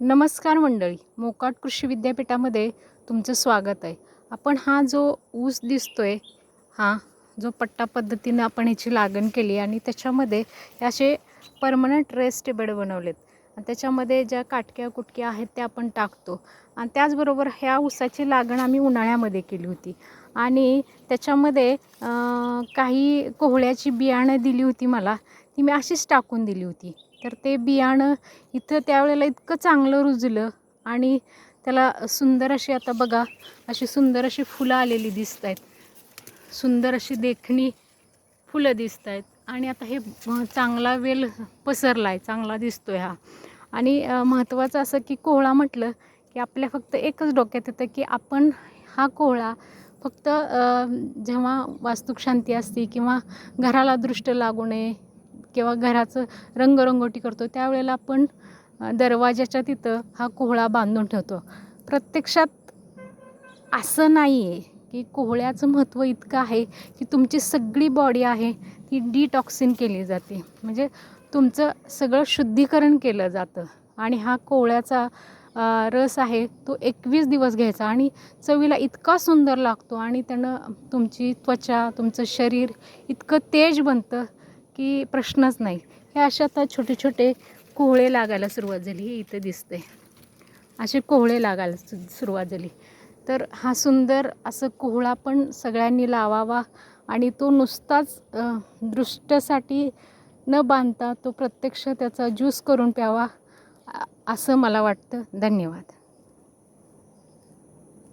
नमस्कार मंडळी मोकाट कृषी विद्यापीठामध्ये तुमचं स्वागत आहे. आपण हा जो ऊस दिसतो आहे हा जो पट्टा पद्धतीनं आपण ह्याची लागण केली आणि त्याच्यामध्ये हे असे परमनंट रेस्ट बेड बनवलेत. आणि त्याच्यामध्ये ज्या काटक्या कुटक्या आहेत त्या आपण टाकतो. आणि त्याचबरोबर ह्या ऊसाची लागण आम्ही उन्हाळ्यामध्ये केली होती. आणि त्याच्यामध्ये काही कोहळ्याची बियाणं दिली होती मला ती मी अशीच टाकून दिली होती. तर ते बियाणं इथं त्यावेळेला इतकं चांगलं रुजलं आणि त्याला सुंदर अशी आता बघा अशी सुंदर अशी फुलं आलेली दिसत आहेत सुंदर अशी देखणी फुलं दिसत आहेत आणि आता हे चांगला वेल पसरला आहे चांगला दिसतो आहे हा. आणि महत्त्वाचं असं की कोहळा म्हटलं की आपल्या फक्त एकच डोक्यात येतं की आपण हा कोहळा फक्त जेव्हा वास्तुक शांती असते किंवा घराला दृष्ट लागू नये किंवा घराचं रंगरंगोटी करतो त्यावेळेला आपण दरवाज्याच्या दरवाजाच्या तिथं हा कोहळा बांधून ठेवतो. प्रत्यक्षात असं नाही आहे की कोहळ्याचं महत्त्व इतकं आहे की तुमची सगळी बॉडी आहे ती डिटॉक्सिन केली जाते. म्हणजे तुमचं सगळं शुद्धीकरण केलं जातं आणि हा कोहळ्याचा रस आहे तो एकवीस दिवस घ्यायचा आणि चवीला इतका सुंदर लागतो आणि त्यानं तुमची त्वचा तुमचं शरीर इतकं तेज बनतं की प्रश्नच नाही. हे असे आता छोटे छोटे कोहळे लागायला सुरुवात झाली हे इथं दिसते असे कोहळे लागायला सु सुरुवात झाली. तर हा सुंदर असं कोहळा पण सगळ्यांनी लावावा आणि तो नुसताच दृष्टसाठी न बांधता तो प्रत्यक्ष त्याचा ज्यूस करून प्यावा असं मला वाटतं. धन्यवाद.